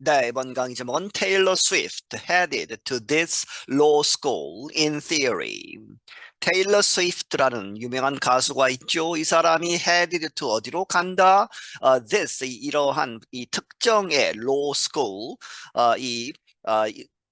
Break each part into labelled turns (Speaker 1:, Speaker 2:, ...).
Speaker 1: 네, 이번 강의 제목은 Taylor Swift headed to this law school in theory. 테일러 스위프트라는 유명한 가수가 있죠. 이 사람이 headed to 어디로 간다? 어, this 이, 이러한 이 특정의 law school 어, 이, 어,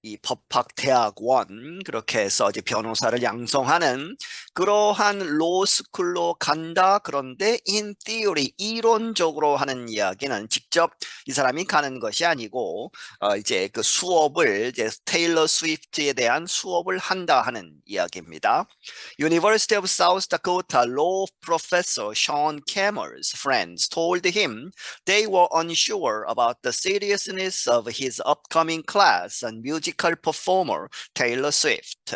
Speaker 1: 이, 이 법학대학원 그렇게 해서 이제 변호사를 양성하는 그러한 로스쿨로 간다. 그런데 in theory 이론적으로 하는 이야기는 직접 이 사람이 가는 것이 아니고 어 이제 그 수업을 이제 테일러 스위프트에 대한 수업을 한다 하는 이야기입니다. University of South Dakota law professor Sean Kammer's friends told him they were unsure about the seriousness of his upcoming class on music musical performer Taylor Swift.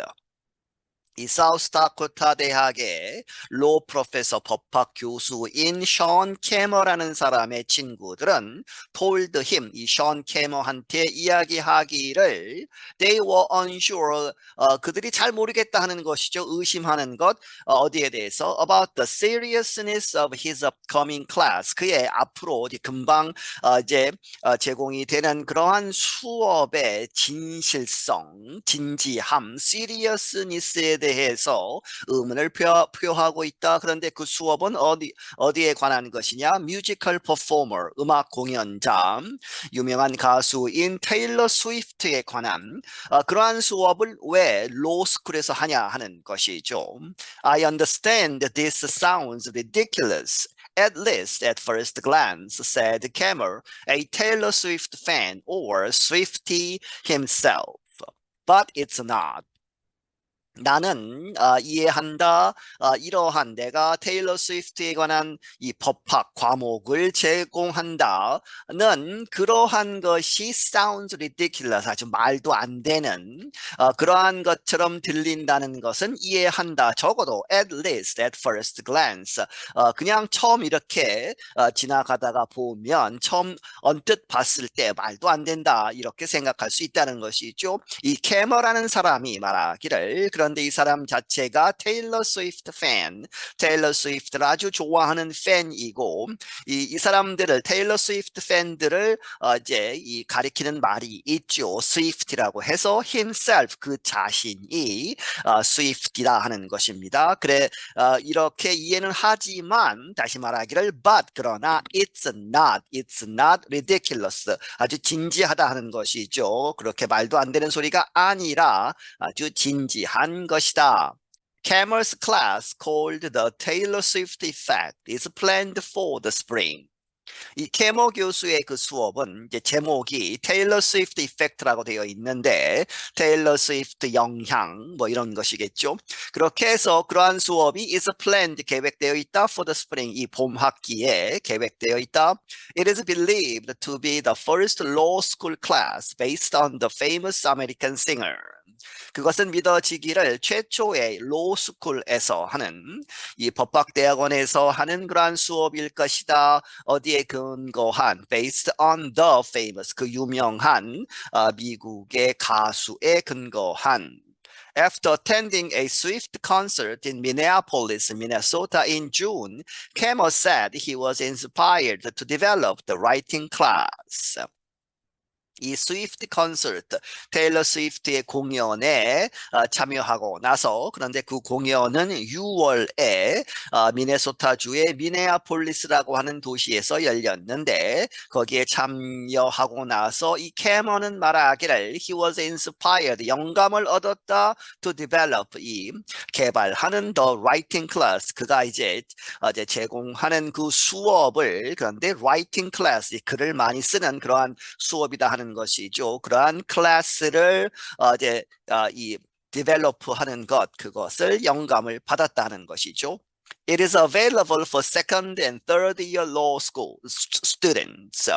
Speaker 1: 이 사우스다코타 대학의 로 프로페서 법학 교수인 션 캐머라는 사람의 친구들은 told him 이션 캐머한테 이야기하기를 they were unsure. 어, 그들이 잘 모르겠다 하는 것이죠. 의심하는 것. 어, 디에 대해서? About the seriousness of his upcoming class. 그의 앞으로 금방 어, 이제 어, 제공이 되는 그러한 수업의 진실성 진지함 seriousness에 대해서 의문을 표, 표하고 있다. 그런데 그 수업은 어디 어디에 관한 것이냐? 뮤지컬 퍼포머, 음악 공연자, 유명한 가수인 테일러 스위프트에 관한 어, 그러한 수업을 왜 로스쿨에서 하냐 하는 것이죠. I understand this sounds ridiculous. At least at first glance, said Cameron, a Taylor Swift fan or Swifty himself. But it's not. 나는 어, 이해한다. 어, 이러한 내가 테일러 스위프트에 관한 이 법학 과목을 제공한다는 그러한 것이 sounds ridiculous 아주 말도 안 되는 어, 그러한 것처럼 들린다는 것은 이해한다. 적어도 at least at first glance 어, 그냥 처음 이렇게 어, 지나가다가 보면 처음 언뜻 봤을 때 말도 안 된다 이렇게 생각할 수 있다는 것이죠. 이 캐머라는 사람이 말하기를 그런데 이 사람 자체가 테일러 스위프트 팬, 테일러 스위프트를 아주 좋아하는 팬이고 이, 이 사람들을 테일러 스위프트 팬들을 어, 이제 이 가리키는 말이 있죠. 스위프트라고 해서 himself 그 자신이 어, 스위프트라 하는 것입니다. 그래 어, 이렇게 이해는 하지만 다시 말하기를 but 그러나 it's not, it's not ridiculous 아주 진지하다 하는 것이죠. 그렇게 말도 안 되는 소리가 아니라 아주 진지한 것이다. Camel's class called the Taylor Swift effect is planned for the spring. 이 캐모 교수의 그 수업은 이제 제목이 테일러 스위프트 이펙트라고 되어 있는데 테일러 스위프트 영향 뭐 이런 것이겠죠. 그렇게 해서 그러한 수업이 is planned 계획되어 있다 for the spring 이 봄 학기에 계획되어 있다. It is believed to be the first law school class based on the famous American singer. 그것은 믿어지기를 최초의 로스쿨에서 하는 이 법학대학원에서 하는 그러한 수업일 것이다. 어디에 근거한 based on the famous 그 유명한 어, 미국의 가수에 근거한 After attending a Swift concert in Minneapolis, Minnesota in June, Campbell said he was inspired to develop the writing class. 이 스위프트 콘서트 테일러 스위프트의 공연에 어, 참여하고 나서 그런데 그 공연은 6월에 어, 미네소타주의 미네아폴리스라고 하는 도시에서 열렸는데 거기에 참여하고 나서 이 캐머는 말하기를 he was inspired. 영감을 얻었다. To develop 이 개발하는 the writing class. 그가 이제 어제 제공하는 그 수업을 그런데 writing class 글을 많이 쓰는 그러한 수업이다 하는 것이죠. 그러한 클래스를 어, 이제 어, 이 디벨로프하는 것 그것을 영감을 받았다는 것이죠. It is available for second and third year law school students.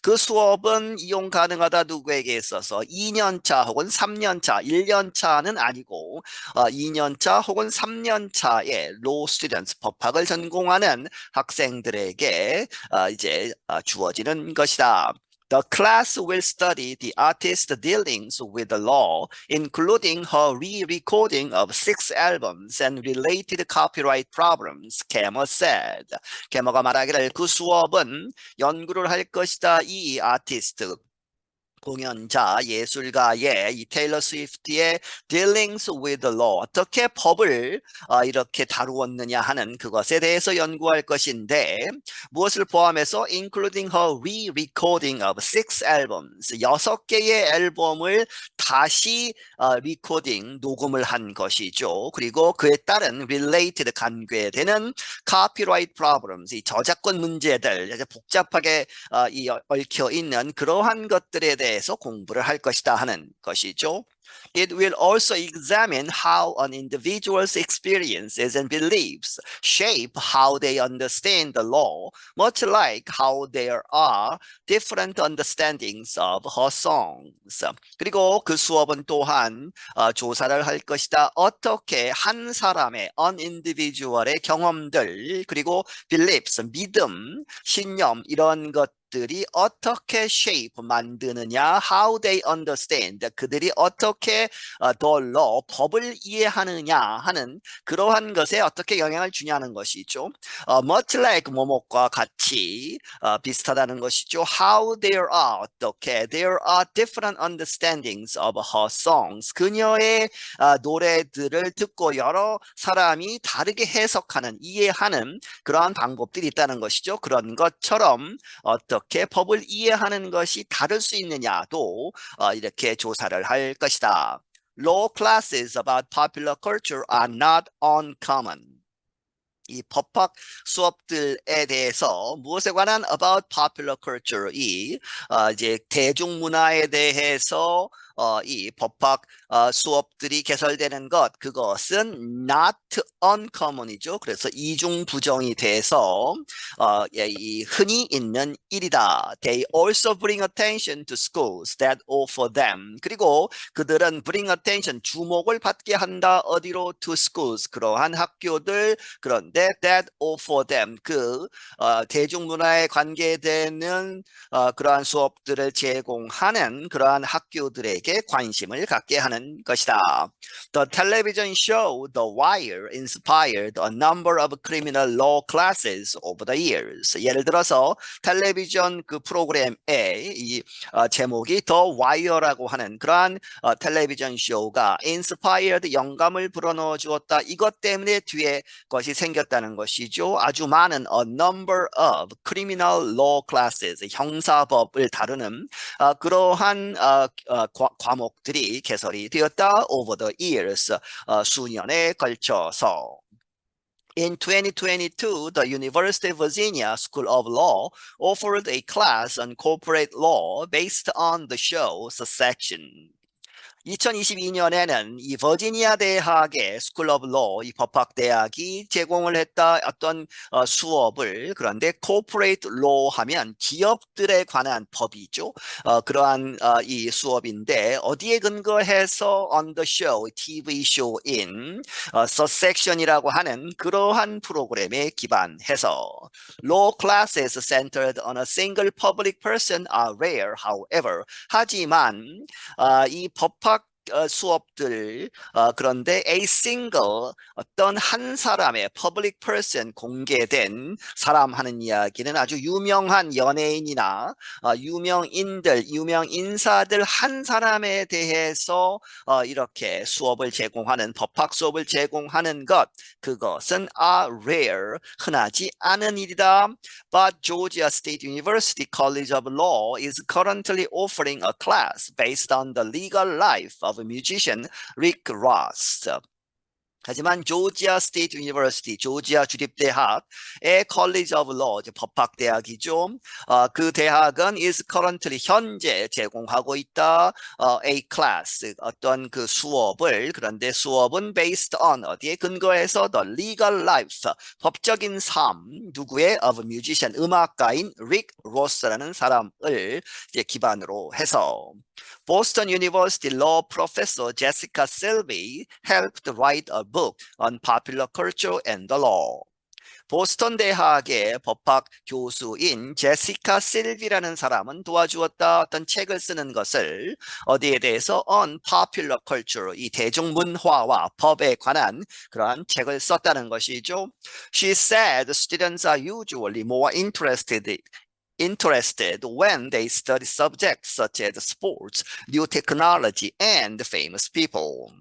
Speaker 1: 그 수업은 이용 가능하다 누구에게 있어서 2년차 혹은 3년차, 1년차는 아니고 어, 2년차 혹은 3년차의 law students 법학을 전공하는 학생들에게 어, 이제 어, 주어지는 것이다. The class will study the artist's dealings with the law, including her re-recording of six albums and related copyright problems, Kemmer said. 캐머가 말하기를 그 수업은 연구를 할 것이다. 이 아티스트, 공연자 예술가의 이 테일러 스위프트의 dealings with the law 어떻게 법을 어, 이렇게 다루었느냐 하는 그것에 대해서 연구할 것인데 무엇을 포함해서 including her re-recording of six albums 여섯 개의 앨범을 다시 어, 리코딩 녹음을 한 것이죠. 그리고 그에 따른 related 관계되는 copyright problems 이 저작권 문제들 복잡하게 어, 이 얽혀 있는 그러한 것들에 대해 대해서 공부를 할 것이다 하는 것이죠. It will also examine how an individual's experiences and beliefs shape how they understand the law, much like how there are different understandings of her songs. 그리고 그 수업은 또한 어, 조사를 할 것이다. 어떻게 한 사람의 an individual의 경험들 그리고 beliefs, 믿음, 신념 이런 것 들이 어떻게 shape 만드느냐, how they understand 그들이 어떻게 어, the law 법을 이해하느냐 하는 그러한 것에 어떻게 영향을 주냐는 것이죠. 어, much like 뭐뭐과 같이 어, 비슷하다는 것이죠. How there are 어떻게 there are different understandings of her songs 그녀의 어, 노래들을 듣고 여러 사람이 다르게 해석하는 이해하는 그러한 방법들이 있다는 것이죠. 그런 것처럼 어떻게 어떻게 법을 이해하는 것이 다를 수 있느냐도 어, 이렇게 조사를 할 것이다. Law classes about popular culture are not uncommon. 이 법학 수업들에 대해서 무엇에 관한 about popular culture 이 어, 이제 대중문화에 대해서 어, 이 법학 어, 수업들이 개설되는 것 그것은 not uncommon이죠. 그래서 이중 부정이 돼서 어, 예, 이 흔히 있는 일이다. They also bring attention to schools that offer them. 그리고 그들은 bring attention 주목을 받게 한다. 어디로 to schools 그러한 학교들 그런데 that offer them 그 어, 대중문화에 관계되는 어, 그러한 수업들을 제공하는 그러한 학교 들에게 관심을 갖게 하는 것이다. The television show The Wire inspired a number of criminal law classes over the years. 예를 들어서 텔레비전 그 프로그램의 이 어, 제목이 The Wire라고 하는 그러한 어, 텔레비전 쇼가 inspired 영감을 불어넣어 주었다. 이것 때문에 뒤에 것이 생겼다는 것이죠. 아주 많은 a number of criminal law classes 형사법을 다루는 어, 그러한 어, 어, 과, 과목들이 개설이 되었다. over the years 어, 수년에 걸쳐서 In 2022, the University of Virginia School of Law offered a class on corporate law based on the show Succession. 2022년에는 이 버지니아 대학의 스쿨 오브 로, 이 법학 대학이 제공을 했다 어떤 어, 수업을 그런데 코퍼레이트 로 하면 기업들에 관한 법이죠. 어, 그러한 어, 이 수업인데 어디에 근거해서 on the show, TV 쇼인 어, Succession이라고 하는 그러한 프로그램에 기반해서 law classes centered on a single public person are rare, however. 하지만 어, 이 법학 어, 수업들 어, 그런데 a single 어떤 한 사람의 public person 공개된 사람 하는 이야기는 아주 유명한 연예인이나 어, 유명인들 유명 인사들 한 사람에 대해서 어, 이렇게 수업을 제공하는 법학 수업을 제공하는 것 그것은 are rare 흔하지 않은 일이다. But Georgia State University College of Law is currently offering a class based on the legal life of musician Rick Ross. 하지만 조지아 스테이트 유니버시티, 조지아 주립대학의 컬리지 오브 로, 법학대학이죠. 어, 그 대학은 is currently 현재 제공하고 있다. 어, a class, 어떤 그 수업을 그런데 수업은 based on 어디에 근거해서 the legal life, 법적인 삶 누구의 of musician, 음악가인 릭 로스라는 사람을 이제 기반으로 해서 Boston University law professor Jessica Silvey helped write a book on popular culture and the law. 보스턴 대학의 법학 교수인 제시카 실비라는 사람은 도와주었다 어떤 책을 쓰는 것을 어디에 대해서 on popular culture 이 대중문화와 법에 관한 그러한 책을 썼다는 것이죠. She said students are usually more interested interested when they study subjects such as sports, new technology, and famous people.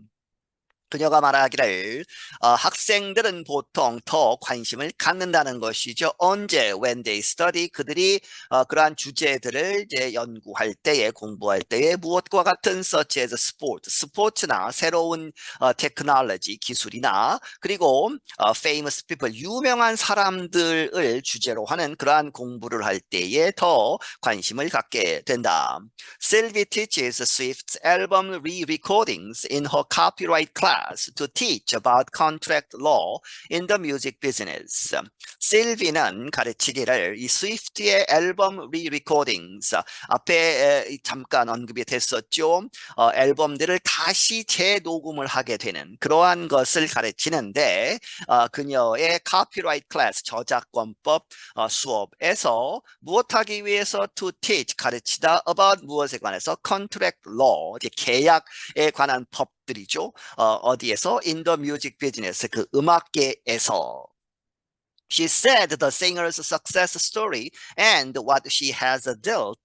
Speaker 1: 그녀가 말하기를 어, 학생들은 보통 더 관심을 갖는다는 것이죠. 언제 when they study 그들이 어, 그러한 주제들을 이제 연구할 때에 공부할 때에 무엇과 같은 such as sport, 스포츠나 새로운 어, 테크놀로지 기술이나 그리고 어, famous people 유명한 사람들을 주제로 하는 그러한 공부를 할 때에 더 관심을 갖게 된다. Sylvie teaches Swift's album re-recordings in her copyright class. Class to teach about contract law in the music business. 실비는 가르치기를 이 스위프트의 앨범 리레코딩스 앞에 잠깐 언급이 됐었죠. 어, 앨범들을 다시 재녹음을 하게 되는 그러한 것을 가르치는데 어, 그녀의 카피라이트 클래스 저작권법 어, 수업에서 무엇하기 위해서 to teach 가르치다 about 무엇에 관해서 contract law 계약에 관한 법 들이죠. 어, 어디에서? In the music business, 그 음악계에서. She said the singer's success story and what she has dealt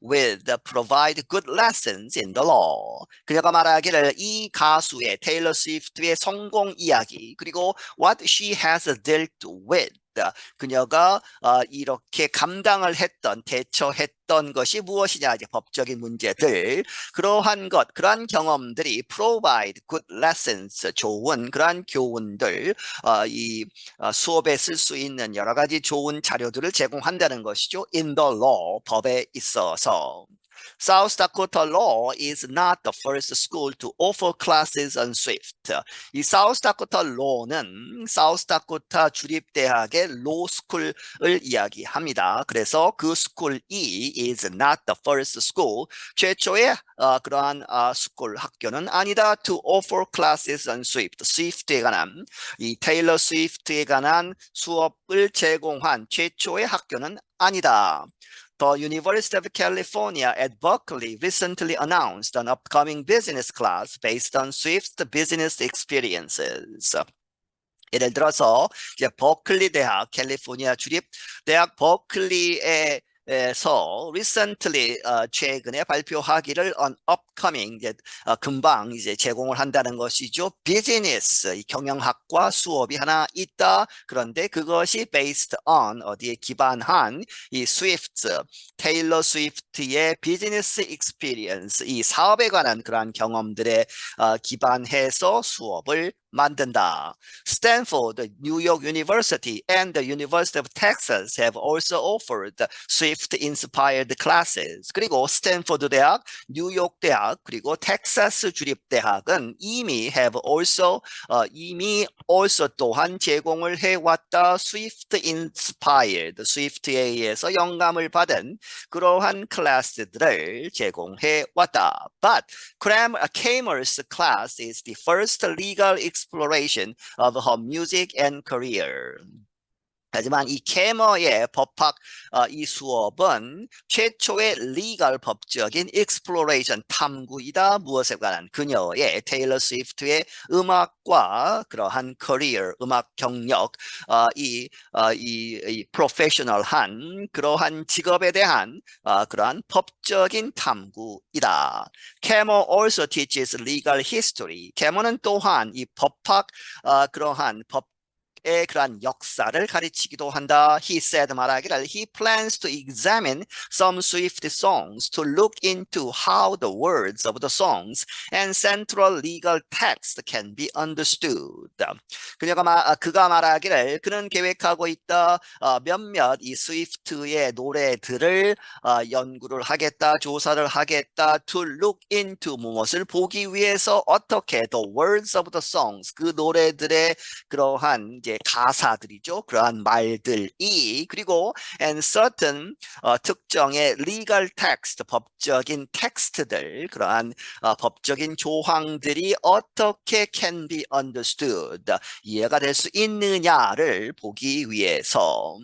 Speaker 1: with provide good lessons in the law. 그녀가 말하기를 이 가수의 테일러 스위프트의 성공 이야기 그리고 what she has dealt with 그녀가 어, 이렇게 감당을 했던 대처했던 것이 무엇이냐 이제 법적인 문제들. 그러한 것 그러한 경험들이 provide good lessons 좋은 그러한 교훈들 어, 이 어, 수업에 쓸 수 있는 여러 가지 좋은 자료들을 제공한다는 것이죠. in the law 법에 있어서 South Dakota Law is not the first school to offer classes on Swift. 이 South Dakota Law는 South Dakota 주립대학의 school을 이야기합니다. 그래서 그 스쿨이 is not the first school. 최초의 어, 그러한 어, 스쿨 학교는 아니다 to offer classes on Swift. 스위프트에 관한 이 테일러 스위프트에 관한 수업을 제공한 최초의 학교는 아니다. The University of California at Berkeley recently announced an upcoming business class based on Swift's business experiences. 예를 들어서 이제 버클리 대학, 캘리포니아 주립 대학 버클리의 에서 recently 어, 최근에 발표하기를 on upcoming 이제 어, 금방 이제 제공을 한다는 것이죠. 비즈니스 이 경영학과 수업이 하나 있다. 그런데 그것이 based on 어디에 기반한 이 스위프트 테일러 스위프트의 비즈니스 익스피리언스 이 사업에 관한 그러한 경험들에 어, 기반해서 수업을 만든다. Stanford, New York University, and the University of Texas have also offered Swift-inspired classes. 그리고 스탠포드 대학, 뉴욕 대학, 그리고 텍사스 주립 대학은 이미 have also 어, 이미 also 또한 제공을 해왔다. Swift-inspired, Swift에 의해서 영감을 받은 그러한 클래스들을 제공해 왔다. But Kramer's class is the first legal exploration of her music and career. 하지만 이 캐머의 법학 어, 이 수업은 최초의 리걸 법적인 exploration 탐구이다 무엇에 관한 그녀의 테일러 스위프트의 음악과 그러한 커리어 음악 경력 어, 이, 어, 이, 이 프로페셔널한 그러한 직업에 대한 어, 그러한 법적인 탐구이다. 캐머 also teaches legal history. 캐머는 또한 이 법학 어, 그러한 법 의 그러한 역사를 가르치기도 한다. He said 말하기를 he plans to examine some Swift songs to look into how the words of the songs and central legal text can be understood. 그녀가 마, 그가 말하기를 그는 계획하고 있다. 어, 몇몇 이 스위프트의 노래들을 어, 연구를 하겠다, 조사를 하겠다. To look into 무엇을 보기 위해서 어떻게 the words of the songs 그 노래들의 그러한 이제 가사들이죠. 그러한 말들이 그리고 and certain 어, 특정의 legal text 법적인 텍스트들 그러한 어, 법적인 조항들이 어떻게 can be understood 이해가 될 수 있느냐를 보기 위해서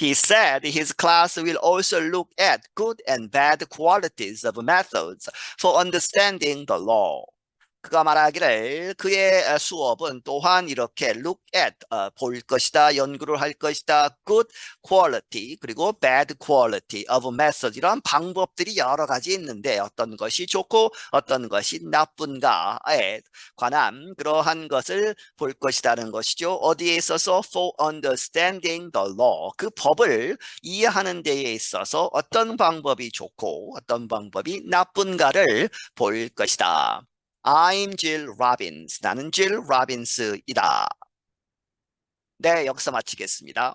Speaker 1: he said his class will also look at good and bad qualities of methods for understanding the law 그가 말하기를 그의 수업은 또한 이렇게 look at 어, 볼 것이다 연구를 할 것이다 good quality 그리고 bad quality of method 이런 방법들이 여러 가지 있는데 어떤 것이 좋고 어떤 것이 나쁜가에 관한 그러한 것을 볼 것이라는 것이죠. 어디에 있어서? for understanding the law. 그 법을 이해하는 데에 있어서 어떤 방법이 좋고 어떤 방법이 나쁜가를 볼 것이다. I'm Jill Robbins. 나는 Jill Robbins이다. 네, 여기서 마치겠습니다.